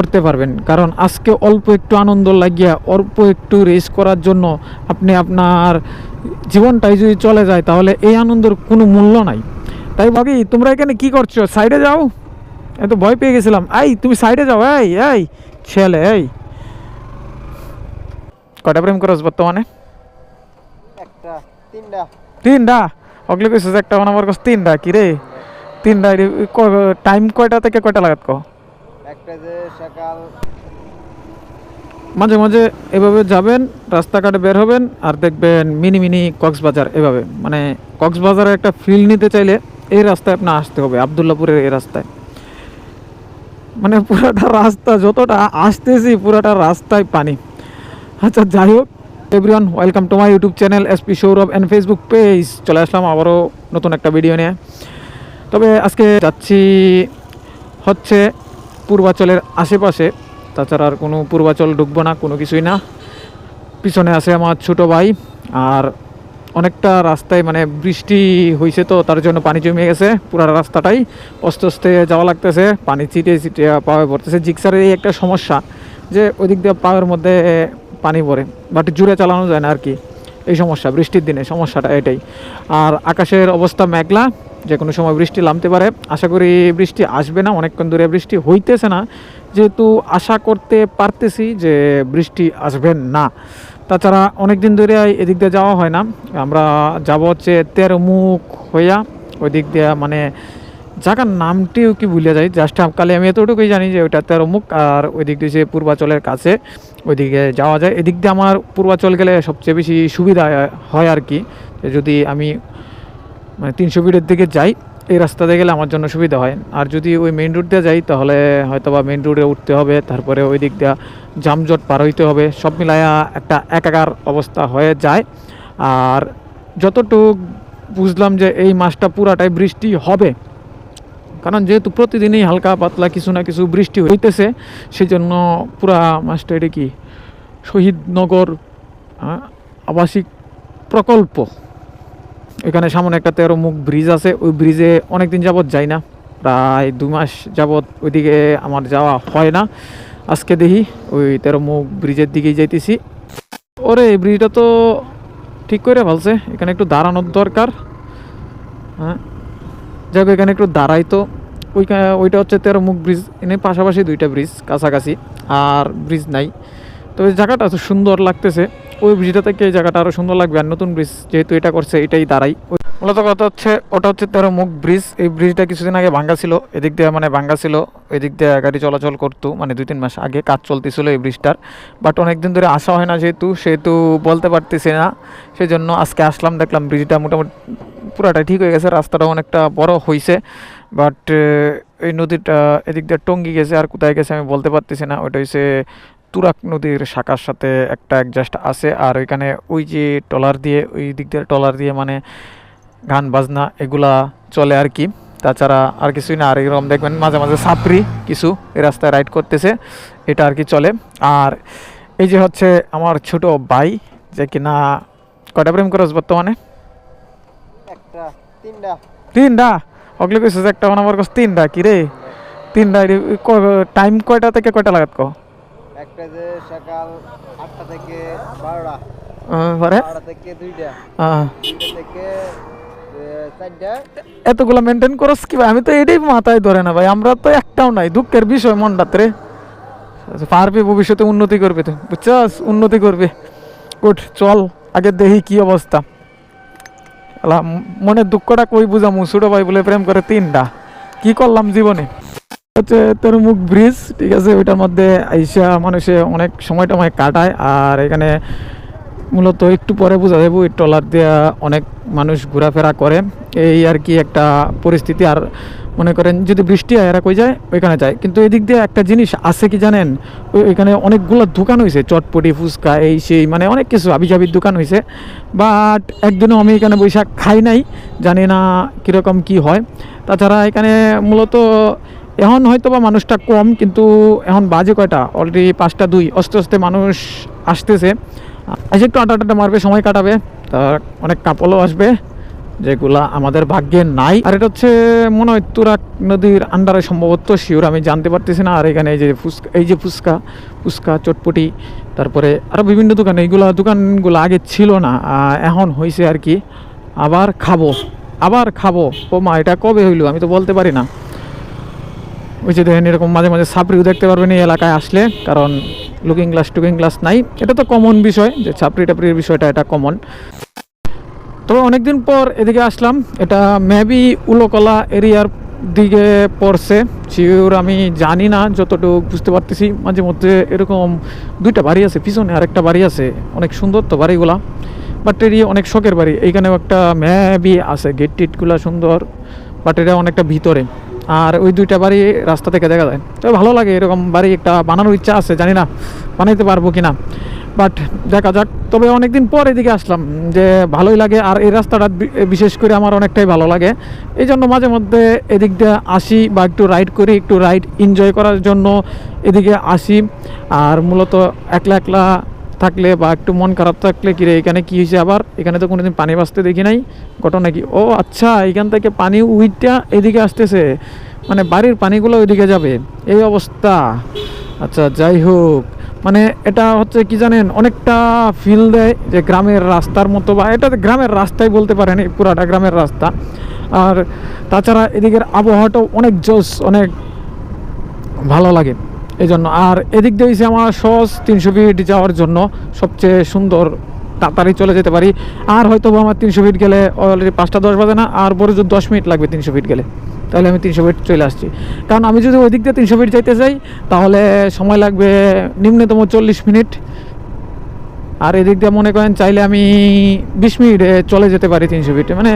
করতে পারবেন। কারণ আজকে অল্প একটু আনন্দ লাগিয়া অল্প একটু রেস করার জন্য আপনি আপনার জীবনটাই যদি চলে যায় তাহলে এই আনন্দের কোনো মূল্য নাই। তাই ভাবি তোমরা এখানে কি করছ? সাইডে যাও। এত ভয় পেয়ে গেছিলাম। এই তুমি সাইডে যাও। এই এই ছেলে এই। কটা প্রেম করস বর্তমানে? একটা তিনটা। তিনটা? অগলে কইছিস একটা আমার কাছে তিনটা। কি রে তিনটা টাইম কয়টা থেকে কয়টা লাগাত কো মাঝে মাঝে এভাবে যাবেন, রাস্তাঘাটে বের হবেন আর দেখবেন মিনি মিনি কক্সবাজার এভাবে। মানে কক্সবাজারের একটা ফিল নিতে চাইলে এই রাস্তায় আপনার আসতে হবে, আবদুল্লাপুরের এই রাস্তায়। মানে পুরাটা রাস্তা যতটা আসতেছি, পুরাটা রাস্তায় পানি। আচ্ছা যাই হোক everyone welcome to my YouTube channel SP Sourav and Facebook page চলে আসলাম আবারও নতুন একটা ভিডিও নিয়ে। তবে আজকে যাচ্ছি হচ্ছে পূর্বাচলের আশেপাশে, তাছাড়া আর কোনো পূর্বাচল ঢুকবো না, কোনো কিছুই না। পিছনে আছে আমার ছোট ভাই, আর অনেকটা রাস্তায় মানে বৃষ্টি হয়েছে তো, তার জন্য পানি জমে গেছে পুরো রাস্তাটাই। আস্তে আস্তে যাওয়া লাগতেছে, পানি ছিটে ছিটে পাওয়া পড়তেছে। জিক্সারের এই একটা সমস্যা যে ওই দিক দিয়ে পাওয়ার মধ্যে পানি পড়ে, বাট জুড়ে চালানো যায় না আর কি। এই সমস্যা, বৃষ্টির দিনে সমস্যাটা এটাই। আর আকাশের অবস্থা মেঘলা যে কোনো সময় বৃষ্টি নামতে পারে। আশা করি বৃষ্টি আসবে না, অনেকক্ষণ দূরে বৃষ্টি হইতেছে না। যেহেতু আশা করতে পারতেছি যে বৃষ্টি আসবে না। তাছাড়া অনেক দিন ধরে এদিক দিয়ে যাওয়া হয় না। আমরা যাব হচ্ছে তেরো মুখ হইয়া ওই দিক দিয়ে মানে জায়গার নামটিও কি ভুলে যাই জাস্ট কালে আমি এতটুকুই জানি যে ওইটা তেরমুখ আর ওই দিক দিয়ে পূর্বাচলের কাছে, ওইদিকে যাওয়া যায়। এদিক দিয়ে আমার পূর্বাচল গেলে সবচেয়ে বেশি সুবিধা হয় আর কি যদি আমি মানে তিনশো ফিটের দিকে যাই, এই রাস্তা দিয়ে গেলে আমার জন্য সুবিধা হয়। আর যদি ওই মেন রোড দিয়ে যাই, তাহলে হয়তো বা মেইন রোডে উঠতে হবে, তারপরে ওই দিক দিয়ে জামজট পার হইতে হবে, সব মিলায়া একটা একাকার অবস্থা হয়ে যায়। আর যতটুক বুঝলাম যে এই মাসটা পুরাটাই বৃষ্টি হবে কারণ যেহেতু প্রতিদিনই হালকা পাতলা কিছু না কিছু বৃষ্টি হইতেছে সেই জন্য পুরা মাসটা এটা কি শহীদনগর আহ, আবাসিক প্রকল্প। এখানে সামনে একটা তেরো মুখ ব্রিজ আছে ওই ব্রিজে অনেক দিন যাবত যাই না প্রায় দু মাস যাবৎ ওইদিকে আমার যাওয়া হয় না। আজকে দেখি ওই তেরো মুখ ব্রিজের দিকেই যাইতেছি। ওরে এই ব্রিজটা তো ঠিক করে ভালছে এখানে একটু দাঁড়ানোর দরকার হ্যাঁ যাক এখানে একটু দাঁড়াইতো ওই ওইটা হচ্ছে তেরো মুখ ব্রিজ, এনে পাশাপাশি দুইটা ব্রিজ, কাছাকাছি, আর ব্রিজ নাই। তো জায়গাটা তো সুন্দর লাগতেছে। ওই ব্রিজটা থেকে এই জায়গাটা আরও সুন্দর লাগবে আর নতুন ব্রিজ যেহেতু এটা করছে, এটাই দাঁড়াই মূলত কথা হচ্ছে, ওটা হচ্ছে তেরো মুখ ব্রিজ এই ব্রিজটা কিছুদিন আগে ভাঙ্গা ছিল, এদিক দিয়ে মানে ভাঙ্গা ছিল, এদিক দিয়ে গাড়ি চলাচল করতো মানে দুই তিন মাস আগে কাজ চলতেছিল এই ব্রিজটার বাট অনেকদিন ধরে আসা হয় না যেহেতু, সেহেতু বলতে পারতেছি না। সেই জন্য আজকে আসলাম, দেখলাম ব্রিজটা মোটামুটি পুরাটা ঠিক হয়ে গেছে রাস্তাটা অনেকটা বড় হয়েছে বাট এই নদীটা এদিক দিয়ে টঙ্গি গেছে আর কোথায় গেছে আমি বলতে পারতেছি না। ওইটা হচ্ছে তুরাক নদীর শাখার সাথে একটা অ্যাডজাস্ট আছে। আর ওইখানে ওই যে টলার দিয়ে ওই দিক দিয়ে টলার দিয়ে মানে গান বাজনা এগুলা চলে আর কি। তাছাড়া আর কিছুই না। আর এরকম দেখবেন মাঝে মাঝে সাপরি কিছু এই রাস্তায় রাইড করতেছে এটা আর কি চলে। আর এই যে হচ্ছে আমার ছোট ভাই যে কিনা কয়টা প্রেম করস বর্তমানে? একটা তিনটা। অগলে কইছিস একটা মানে আমার কাছে তিনটা কি রে? তিনটা টাইম কয়টা থেকে কয়টা লাগাত কো একটা যে সকাল আটটা থেকে বারোটা। বারোটা থেকে দুইটা। দুইটা থেকে এতগুলো মেনটেন করস কি ভাই? আমি তো এটাই মাথায় ধরে না ভাই। আমরা তো একটাও নাই। দুঃখের বিষয় মনটাতে রে। পারবে ভবিষ্যতে উন্নতি করবে তো বুঝছস? উন্নতি করবে। গুড চল। আগে দেখি কি অবস্থা। আলা, মনের দুঃখটা কই বুঝামু? ছোট ভাই বলে প্রেম করে তিনটা। কি করলাম জীবনে? হচ্ছে তোর মুখ ব্রিজ ঠিক আছে? ওইটার মধ্যে আইসা মানুষে অনেক সময় টময় কাটায়। আর এখানে মূলত একটু পরে বোঝা যাব, এই ট্রলার দিয়ে অনেক মানুষ ঘোরাফেরা করে। এই আর কি একটা পরিস্থিতি। আর মনে করেন যদি বৃষ্টি হয়, এরা কই যায়? ওইখানে যায়। কিন্তু এদিক দিয়ে একটা জিনিস আছে কি জানেন? ওইখানে অনেকগুলো দোকান হয়েছে চটপটি, ফুচকা, এই সেই মানে অনেক কিছু আবিজাবির দোকান হয়েছে বাট একদিনও আমি এখানে বৈশাখ খাই নাই। জানি না কীরকম কি হয়। তাছাড়া এখানে মূলত এখন হয়তো বা মানুষটা কম, কিন্তু এখন বাজে কয়টা? অলরেডি পাঁচটা দুই আস্তে আস্তে মানুষ আসতেছে। এসে একটু আটা আটা মারবে, সময় কাটাবে। তার অনেক কাপলও আসবে, যেগুলা আমাদের ভাগ্যে নাই। আর এটা হচ্ছে মনে হয় তুরাক নদীর আন্ডারে সম্ভবত শিওর আমি জানতে পারতেছি না। আর এখানে এই যে ফুচকা, এই যে ফুচকা ফুচকা, চটপটি, তারপরে আরও বিভিন্ন দোকান। এইগুলা দোকানগুলো আগে ছিল না এখন হয়েছে আর কি। আবার খাব আবার খাব। ও মা এটা কবে হইল? আমি তো বলতে পারি না। ওই যে দেখেন এরকম মাঝে মাঝে ছাপড়িও দেখতে পারবেন এই এলাকায় আসলে, কারণ লুকিং গ্লাস টুকিং গ্লাস নাই। এটা তো কমন বিষয় যে ছাপড়ি টাপড়ির বিষয়টা, এটা কমন তবে অনেকদিন পর এদিকে আসলাম। এটা মেবি উলোকলা এরিয়ার দিকে পড়ছে। শিওর আমি জানি না, যতটুকু বুঝতে পারতেছি, মাঝে মধ্যে এরকম দুইটা বাড়ি আছে, পিছনে আরেকটা বাড়ি আছে। অনেক সুন্দর তো বাড়িগুলা বাট এরি অনেক শখের বাড়ি। এইখানেও একটা মেবি আছে গেট টিটগুলা সুন্দর বাট এটা অনেকটা ভিতরে। আর ওই দুইটা বাড়ি রাস্তা থেকে দেখা যায়। তবে ভালো লাগে এরকম বাড়ি একটা বানানোর ইচ্ছা আছে, জানি না বানাইতে পারব কিনা। বাট দেখা যাক, তবে অনেকদিন পর এদিকে আসলাম যে ভালোই লাগে আর এই রাস্তাটা বিশেষ করে আমার অনেকটাই ভালো লাগে। এই জন্য মাঝে মধ্যে এদিক দিয়ে আসি বা একটু রাইড করি, একটু রাইড এনজয় করার জন্য এদিকে আসি। আর মূলত একলা একলা থাকলে বা একটু মন খারাপ থাকলে কিরে, এখানে কি হয়েছে আবার? এখানে তো কোনোদিন পানি বাঁচতে দেখি নাই। ঘটনা কি? ও আচ্ছা এখান থেকে পানি উইটটা এদিকে আসতেছে। মানে বাড়ির পানিগুলো ওইদিকে যাবে। এই অবস্থা। আচ্ছা যাই হোক। মানে এটা হচ্ছে কি জানেন, অনেকটা ফিল দেয় যে গ্রামের রাস্তার মতো বা এটা গ্রামের রাস্তাই বলতে পারেন এই পুরাটা গ্রামের রাস্তা। আর তাছাড়া এদিকের আবহাওয়াটাও অনেক জোস অনেক ভালো লাগে। এই জন্য আর এদিক দিয়ে হইছে আমার সহজ তিনশো ফিট যাওয়ার জন্য। সবচেয়ে সুন্দর তাড়াতাড়ি চলে যেতে পারি। আর হয়তো আমার তিনশো ফিট গেলে অলরেডি পাঁচটা দশ বাজে না, আর বড় যদি দশ মিনিট লাগবে তিনশো ফিট গেলে। তাহলে আমি তিনশো ফিট চলে আসছি। কারণ আমি যদি ওই দিক দিয়ে তিনশো ফিট যাইতে চাই তাহলে সময় লাগবে নিম্নতম চল্লিশ মিনিট। আর এদিক দিয়ে মনে করেন চাইলে আমি বিশ মিনিটে চলে যেতে পারি তিনশো ফিটে মানে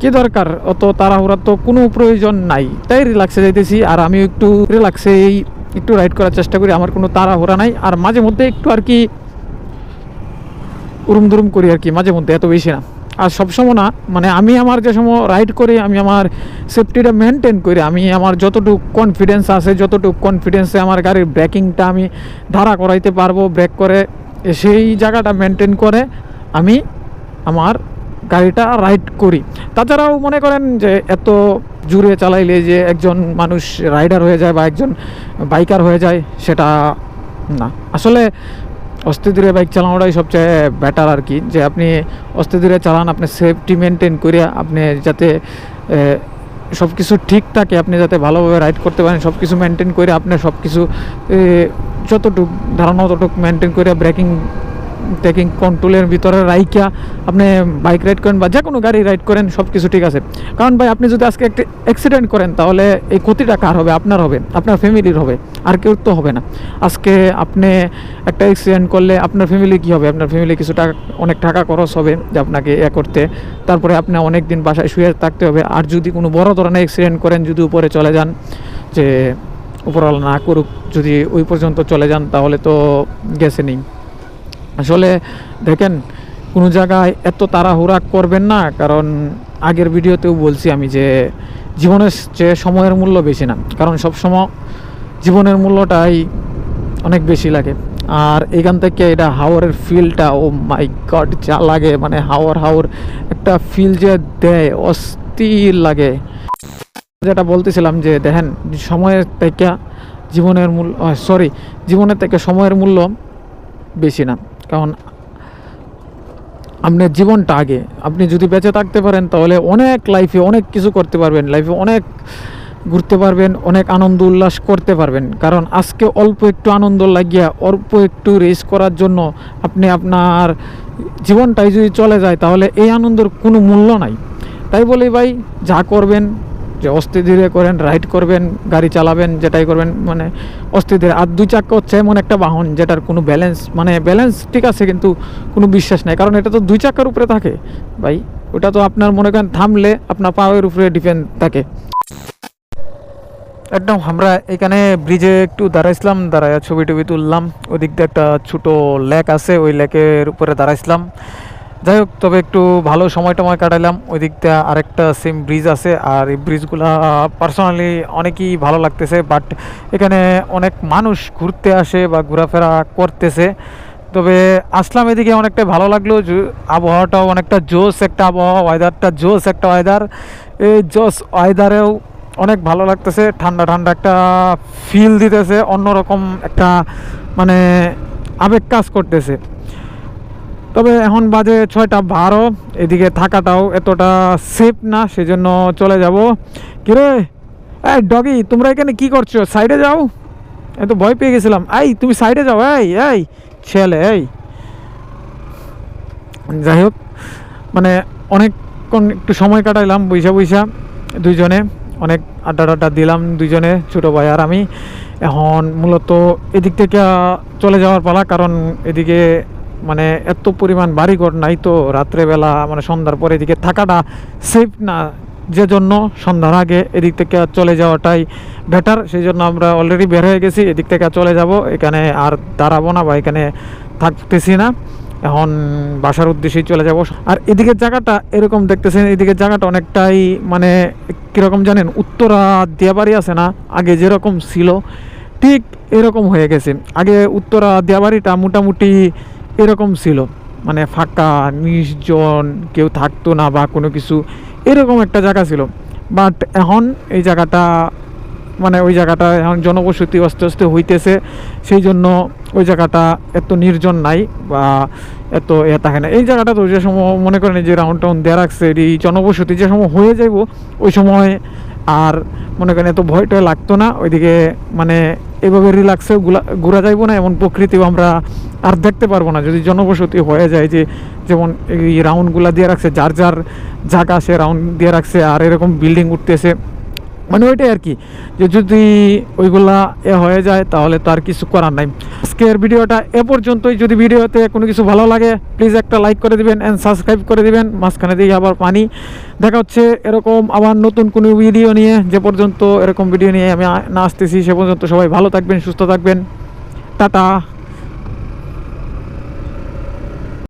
কি দরকার? অত তাড়াহুড়ার তো কোনো প্রয়োজন নাই। তাই রিল্যাক্সে যাইতেছি। আর আমি একটু রিল্যাক্সেই একটু রাইড করার চেষ্টা করি, আমার কোনো তাড়াহুড়া নাই। আর মাঝে মধ্যে একটু আর কি উরুম দুরুম করি আর কি, মাঝে মধ্যে, এত বেশি না। আর সবসময় না মানে আমি আমার যে সময় রাইড করি, আমি আমার সেফটিটা মেনটেন করি। আমি আমার যতটুকু কনফিডেন্স আছে, যতটুকু কনফিডেন্সে আমার গাড়ির ব্রেকিংটা আমি ধারা করাইতে পারব ব্রেক করে, সেই জায়গাটা মেনটেন করে আমি আমার গাড়িটা রাইড করি। তাছাড়াও মনে করেন যে এত জুড়ে চালাইলে যে একজন মানুষ রাইডার হয়ে যায় বা একজন বাইকার হয়ে যায়, সেটা না। আসলে অস্তে ধীরে বাইক চালানোটাই সবচেয়ে বেটার আর কি যে আপনি অস্তে ধীরে চালান, আপনি সেফটি মেনটেন করে আপনি যাতে সব কিছু ঠিক থাকে, আপনি যাতে ভালোভাবে রাইড করতে পারেন সব কিছু মেনটেন করে আপনি সব কিছু যতটুক ধারণা, ততটুক মেনটেন করে ব্রেকিং টেকিং কন্ট্রোলের ভিতরে রাইকা আপনি বাইক রাইড করেন বা যে কোনো গাড়ি রাইড করেন সব কিছু ঠিক আছে। কারণ ভাই, আপনি যদি আজকে একটি অ্যাক্সিডেন্ট করেন, তাহলে এই ক্ষতিটা কার হবে? আপনার হবে, আপনার ফ্যামিলির হবে, আর কেউ তো হবে না। আজকে আপনি একটা অ্যাক্সিডেন্ট করলে আপনার ফ্যামিলি কী হবে? আপনার ফ্যামিলি কিছু টাকা, অনেক টাকা খরচ হবে যে আপনাকে এ করতে। তারপরে আপনি অনেক দিন বাসায় শুয়ে থাকতে হবে। আর যদি কোনো বড় ধরনের অ্যাক্সিডেন্ট করেন, যদি উপরে চলে যান, যে উপরওয়ালা না করুক, যদি ওই পর্যন্ত চলে যান, তাহলে তো গেছে নেই। আসলে দেখেন, কোনো জায়গায় এত তাড়াহুড়া করবেন না, কারণ আগের ভিডিওতেও বলছি আমি যে জীবনের চেয়ে সময়ের মূল্য বেশি না, কারণ সব সময় জীবনের মূল্যটাই অনেক বেশি লাগে। আর এখান থেকে এটা হাওয়ারের ফিলটা ও মাই গড যা লাগে মানে হাওয়ার হাওয়ার একটা ফিল যে দেয়, অস্থির লাগে। যেটা বলতেছিলাম যে দেখেন, সময়ের থেকে জীবনের মূল্য সরি জীবনের থেকে সময়ের মূল্য বেশি না। কারণ আপনার জীবনটা আগে। আপনি যদি বেঁচে থাকতে পারেন, তাহলে অনেক লাইফে অনেক কিছু করতে পারবেন। লাইফে অনেক ঘুরতে পারবেন, অনেক আনন্দ উল্লাস করতে পারবেন। কারণ আজকে অল্প একটু আনন্দ লাগিয়া, অল্প একটু রেস করার জন্য আপনি আপনার জীবনটাই যদি চলে যায়, তাহলে এই আনন্দের কোনো মূল্য নাই। তাই বলি ভাই, যা করবেন যে অস্তে ধীরে করেন রাইড করবেন, গাড়ি চালাবেন, যেটাই করবেন মানে অস্তে ধীরে। আর দুই চাক্কা হচ্ছে এমন একটা বাহন যেটার কোনো ব্যালেন্স মানে ব্যালেন্স ঠিক আছে কিন্তু কোনো বিশ্বাস নেই। কারণ এটা তো দুই চাকার উপরে থাকে। ভাই, ওটা তো আপনার মনে করেন থামলে আপনার পাওয়ের উপরে ডিপেন্ড থাকে। একদম, আমরা এখানে ব্রিজে একটু দাঁড়াইছিলাম দাঁড়ায় ছবি টবি তুললাম। ওদিক দিয়ে একটা ছোটো লেক আছে, ওই লেকের উপরে দাঁড়াইছিলাম। যাই হোক, তবে একটু ভালো সময় টময় কাটাইলাম। ওই দিকটা আরেকটা সেম ব্রিজ আছে, আর এই ব্রিজগুলা পার্সোনালি অনেকই ভালো লাগতেছে বাট এখানে অনেক মানুষ ঘুরতে আসে বা ঘোরাফেরা করতেছে। তবে আসলাম এদিকে অনেকটা ভালো লাগল আবহাওয়াটাও অনেকটা জোস একটা আবহাওয়া ওয়েদারটা জোস একটা ওয়েদার এই জোস ওয়েদারেও অনেক ভালো লাগতেছে, ঠান্ডা ঠান্ডা একটা ফিল দিতেছে, অন্যরকম একটা মানে আবেগ কাজ করতেছে। তবে এখন বাজে ছয়টা বারো, এদিকে থাকাটাও এতটা সেফ না, সেজন্য চলে যাব। কিরে? এই ডগি তোমরা এখানে কি করছ? সাইডে যাও। এত ভয় পেয়ে গেছিলাম। এই, তুমি সাইডে যাও, এই এই, ছেলে, এই। যাই হোক মানে অনেকক্ষণ একটু সময় কাটাইলাম বৈশা বৈশা দুইজনে। অনেক আড্ডা টাড্ডা দিলাম দুইজনে, ছোটো ভাই আর আমি। এখন মূলত এদিক থেকে চলে যাওয়ার পালা, কারণ এদিকে মানে এত পরিমাণ বাড়িঘর নাই তো রাত্রেবেলা মানে সন্ধ্যার পরে এদিকে থাকাটা সেফ না। যে জন্য সন্ধ্যার আগে এদিক থেকে চলে যাওয়াটাই বেটার সেই জন্য আমরা অলরেডি বের হয়ে গেছি, এদিক থেকে চলে যাব। এখানে আর দাঁড়াবো না বা এখানে থাকতেছি না। এখন বাসার উদ্দেশ্যেই চলে যাব। আর এদিকের জায়গাটা এরকম দেখতেছেন, এদিকের জায়গাটা অনেকটাই মানে কীরকম জানেন, উত্তরা দিয়াবাড়ি আছে না, আগে যেরকম ছিল, ঠিক এরকম হয়ে গেছে। আগে উত্তরা দিয়াবাড়িটা মোটামুটি এরকম ছিল। মানে ফাঁকা, নির্জন, কেউ থাকতো না বা কোনো কিছু, এরকম একটা জায়গা ছিল। বাট এখন এই জায়গাটা মানে ওই জায়গাটা এখন জনবসতি আস্তে আস্তে হইতেছে। সেই জন্য ওই জায়গাটা এত নির্জন নাই বা এত এ থাকে না। এই জায়গাটা তো যে সময় মনে করেন যে রাউন্ড টাউন দেওয়া রাখছে, এই জনবসতি যে সময় হয়ে যাইব, ওই সময় আর মনে করেন এত ভয় টয় লাগতো না, ওইদিকে মানে এভাবে রিল্যাক্সে ঘোরা যাইবো না, এমন প্রকৃতিও আমরা আর দেখতে পারব না। যদি জনবসতি হয়ে যায় যে, যেমন এই রাউন্ডগুলা দিয়ে রাখছে, যার যার জায়গা সে রাউন্ড দিয়ে রাখছে, আর এরকম বিল্ডিং উঠতেছে মানে ওইটাই আর কি, যে যদি ওইগুলা এ হয়ে যায় তাহলে তো আর কিছু করার নাই। আজকের ভিডিওটা এ পর্যন্তই। যদি ভিডিওতে কোনো কিছু ভালো লাগে প্লিজ একটা লাইক করে দিবেন অ্যান্ড সাবস্ক্রাইব করে দিবেন। মাঝখানে দিয়ে আবার পানি। দেখা হচ্ছে এরকম আবার নতুন কোনো ভিডিও নিয়ে। যে পর্যন্ত এরকম ভিডিও নিয়ে আমি না আসতেছি, সে পর্যন্ত সবাই ভালো থাকবেন, সুস্থ থাকবেন। টাটা।